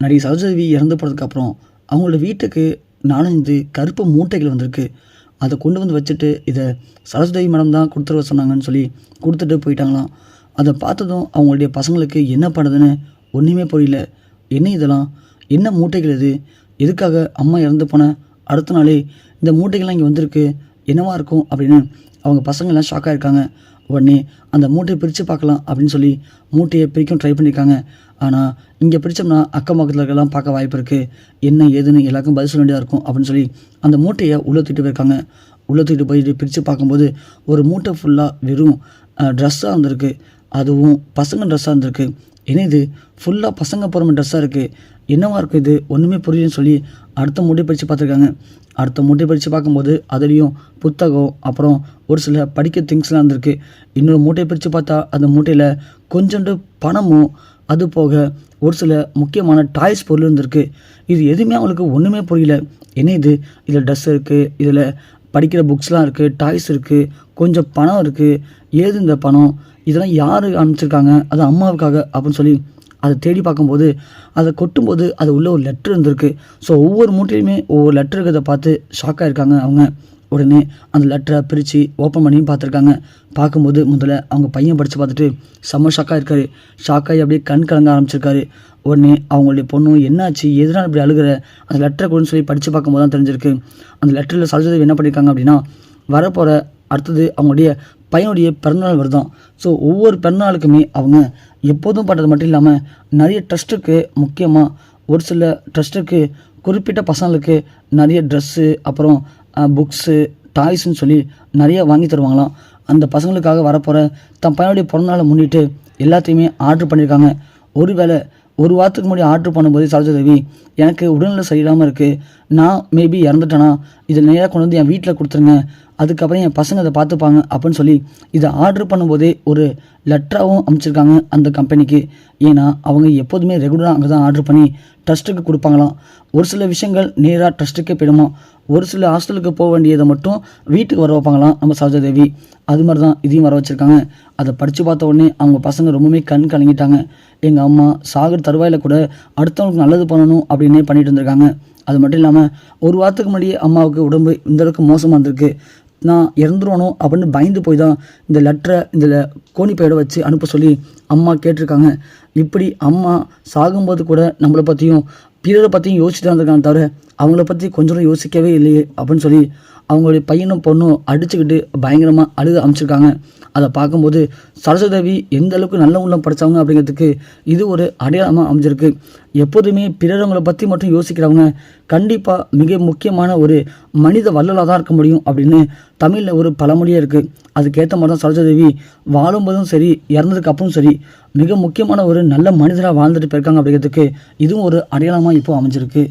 நடிகை சரோஜாதேவி இறந்து போனதுக்கப்புறம் அவங்களோட வீட்டுக்கு நாலஞ்சு கருப்பு மூட்டைகள் வந்திருக்கு. அதை கொண்டு வந்து வச்சுட்டு இதை சரஸ்வதி மேடம் தான் கொடுத்துருவ சொன்னாங்கன்னு சொல்லி கொடுத்துட்டு போயிட்டாங்களாம். அதை பார்த்ததும் அவங்களுடைய பசங்களுக்கு என்ன பண்ணுதுன்னு ஒன்றுமே புரியல. என்ன இதெல்லாம்? என்ன மூட்டைகள் இது? எதுக்காக அம்மா இறந்து போன அடுத்த நாளே இந்த மூட்டைகள்லாம் இங்கே வந்திருக்கு. என்னவா இருக்கும் அப்படின்னு அவங்க பசங்கள்லாம் ஷாக்காக இருக்காங்க உடனே அந்த மூட்டையை பிரித்து பார்க்கலாம் அப்படின்னு சொல்லி மூட்டையை பிரிக்கும் ட்ரை பண்ணியிருக்காங்க. ஆனால் இங்கே பிரித்தோம்னா அக்கம் பக்கத்தில் இருக்கலாம் பார்க்க வாய்ப்பு இருக்குது என்ன ஏதுன்னு எல்லாருக்கும் பதில் சொல்ல வேண்டியதாக இருக்கும் அப்படின்னு சொல்லி அந்த மூட்டையை உள்ளே தூக்கிட்டு போயிருக்காங்க. உள்ளே தூக்கிட்டு போயிட்டு பிரித்து பார்க்கும்போது ஒரு மூட்டை ஃபுல்லாக வெறும் ட்ரெஸ்ஸாக இருந்திருக்கு. அதுவும் பசங்க ட்ரெஸ்ஸாக இருந்திருக்கு. என்ன இது ஃபுல்லாக பசங்க போகிற ட்ரெஸ்ஸாக இருக்குது என்னவா இருக்குது இது? ஒன்றுமே புரியலன்னு சொல்லி அடுத்த மூட்டை பிரித்து பார்த்துருக்காங்க. அடுத்த மூட்டை பிரித்து பார்க்கும்போது அதுலேயும் புத்தகம் அப்புறம் ஒரு சில படிக்க திங்ஸ்லாம் இருந்திருக்கு. இன்னொரு மூட்டையை பிரித்து பார்த்தா அந்த மூட்டையில் கொஞ்சோண்டு பணமும் அது போக ஒரு சில முக்கியமான டாய்ஸ் பொருள் இருந்திருக்கு. இது எதுவுமே அவங்களுக்கு ஒன்றுமே புரியல. என்ன இது? இதில் ட்ரெஸ் இருக்குது இதில் படிக்கிற புக்ஸ்லாம் இருக்குது டாய்ஸ் இருக்குது கொஞ்சம் பணம் இருக்குது ஏது இந்த பணம்? இதெல்லாம் யார் அனுப்பிச்சிருக்காங்க? அது அம்மாவுக்காக அப்படின்னு சொல்லி அதை தேடி பார்க்கும்போது அதை கொட்டும்போது அது உள்ள ஒரு லெட்ரு இருந்திருக்கு. ஸோ ஒவ்வொரு மூட்டையுமே ஒவ்வொரு லெட்டர் இருக்கிறத பார்த்து ஷாக்காக இருக்காங்க அவங்க. உடனே அந்த லெட்டரை பிரித்து ஓப்பன் பண்ணியும் பார்த்துருக்காங்க. பார்க்கும்போது முதல்ல அவங்க பையன் படித்து பார்த்துட்டு செம்ம ஷாக்காக இருக்காரு ஷாக்காகி அப்படியே கண் கலங்க ஆரம்பிச்சிருக்காரு. உடனே அவங்களுடைய பொண்ணு என்னாச்சு? எதனால் இப்படி அழுகிற? அந்த லெட்டரை கொடுன்னு சொல்லி படித்து பார்க்கும்போது தான் தெரிஞ்சிருக்கு. அந்த லெட்டரில் சரஸ்வதி என்ன பண்ணியிருக்காங்க அப்படின்னா வரப்போகிற அடுத்தது அவங்களுடைய பையனுடைய பிறந்தநாள் வருதான் ஸோ ஒவ்வொரு பிறந்தநாளுக்குமே அவங்க எப்போதும் பண்ணுறது மட்டும் இல்லாமல் நிறைய ட்ரஸ்ட்டுக்கு முக்கியமாக ஒரு சில ட்ரஸ்ட்டுக்கு குறிப்பிட்ட பசங்களுக்கு நிறைய ட்ரெஸ்ஸு அப்புறம் புக்ஸு டாய்ஸ்னு சொல்லி நிறைய வாங்கி தருவாங்களாம். அந்த பசங்களுக்காக வரப்போகிற தன் பையனுடைய பிறந்தநாளை முன்னிட்டு எல்லாத்தையுமே ஆர்டர் பண்ணியிருக்காங்க ஒருவேளை ஒரு வாரத்துக்கு முன்னாடி ஆர்டர் பண்ணும்போது சரோஜாதேவி எனக்கு உடல்நிலை சரியில்லாமல் இருக்குது நான் மேபி இறந்துட்டேனா? இதை நேராக கொண்டு வந்து என் வீட்டில் கொடுத்துருங்க. அதுக்கப்புறம் என் பசங்க அதை பார்த்துப்பாங்க அப்படின்னு சொல்லி இதை ஆர்டர் பண்ணும்போதே ஒரு லெட்டராகவும் அமைச்சிருக்காங்க அந்த கம்பெனிக்கு. ஏன்னா அவங்க எப்போதுமே ரெகுலராக அங்கே தான் ஆர்டர் பண்ணி ட்ரஸ்ட்டுக்கு கொடுப்பாங்களாம். ஒரு சில விஷயங்கள் நேராக ட்ரஸ்ட்டுக்கே போயிடுமா ஒரு சில ஹாஸ்டலுக்கு போக வேண்டியதை மட்டும் வீட்டுக்கு வர வைப்பாங்களாம் நம்ம சரோஜாதேவி அது மாதிரி தான் இதையும் வர வச்சுருக்காங்க. அதை படித்து பார்த்த உடனே அவங்க பசங்க ரொம்பவுமே கண் கலங்கிட்டாங்க. எங்கள் அம்மா சாகர் தருவாயில் கூட அடுத்தவங்களுக்கு நல்லது பண்ணணும் அப்படின்னே பண்ணிட்டு இருந்திருக்காங்க. அது மட்டும் இல்லாமல் ஒரு வாரத்துக்கு முன்னாடியே அம்மாவுக்கு உடம்பு இந்த அளவுக்கு மோசமாக இருந்திருக்கு. நான் இறந்துருவனோ அப்படின்னு பயந்து போய் தான் இந்த லெட்டரை இந்த கோணிப்பையோட வச்சு அனுப்ப சொல்லி அம்மா கேட்டிருக்காங்க. இப்படி அம்மா சாகும்போது கூட நம்மளை பற்றியும் பிறரை பற்றியும் யோசிச்சு தான் இருந்திருக்காங்க தவிர அவங்கள பற்றி கொஞ்சம் யோசிக்கவே இல்லையே அப்படின்னு சொல்லி அவங்களுடைய பையனும் பொண்ணும் அடிச்சுக்கிட்டு பயங்கரமாக அழுக அமைச்சிருக்காங்க அதை பார்க்கும்போது சரஸ்வதேவி எந்த அளவுக்கு நல்ல உள்ளம் படித்தவங்க அப்படிங்கிறதுக்கு இது ஒரு அடையாளமாக அமைஞ்சிருக்கு. எப்போதுமே பிறரவங்களை பற்றி மட்டும் யோசிக்கிறவங்க கண்டிப்பாக மிக முக்கியமான ஒரு மனித வல்லலாக தான் இருக்க முடியும் அப்படின்னு தமிழில் ஒரு பழமொழியே இருக்குது அதுக்கேற்ற மாதிரி தான் சரஸ்வதேவி வாழும்போதும் சரி இறந்ததுக்கு அப்புறம் சரி மிக முக்கியமான ஒரு நல்ல மனிதராக வாழ்ந்துட்டு போயிருக்காங்க அப்படிங்கிறதுக்கு இதுவும் ஒரு அடையாளமாக இப்போ அமைஞ்சிருக்கு.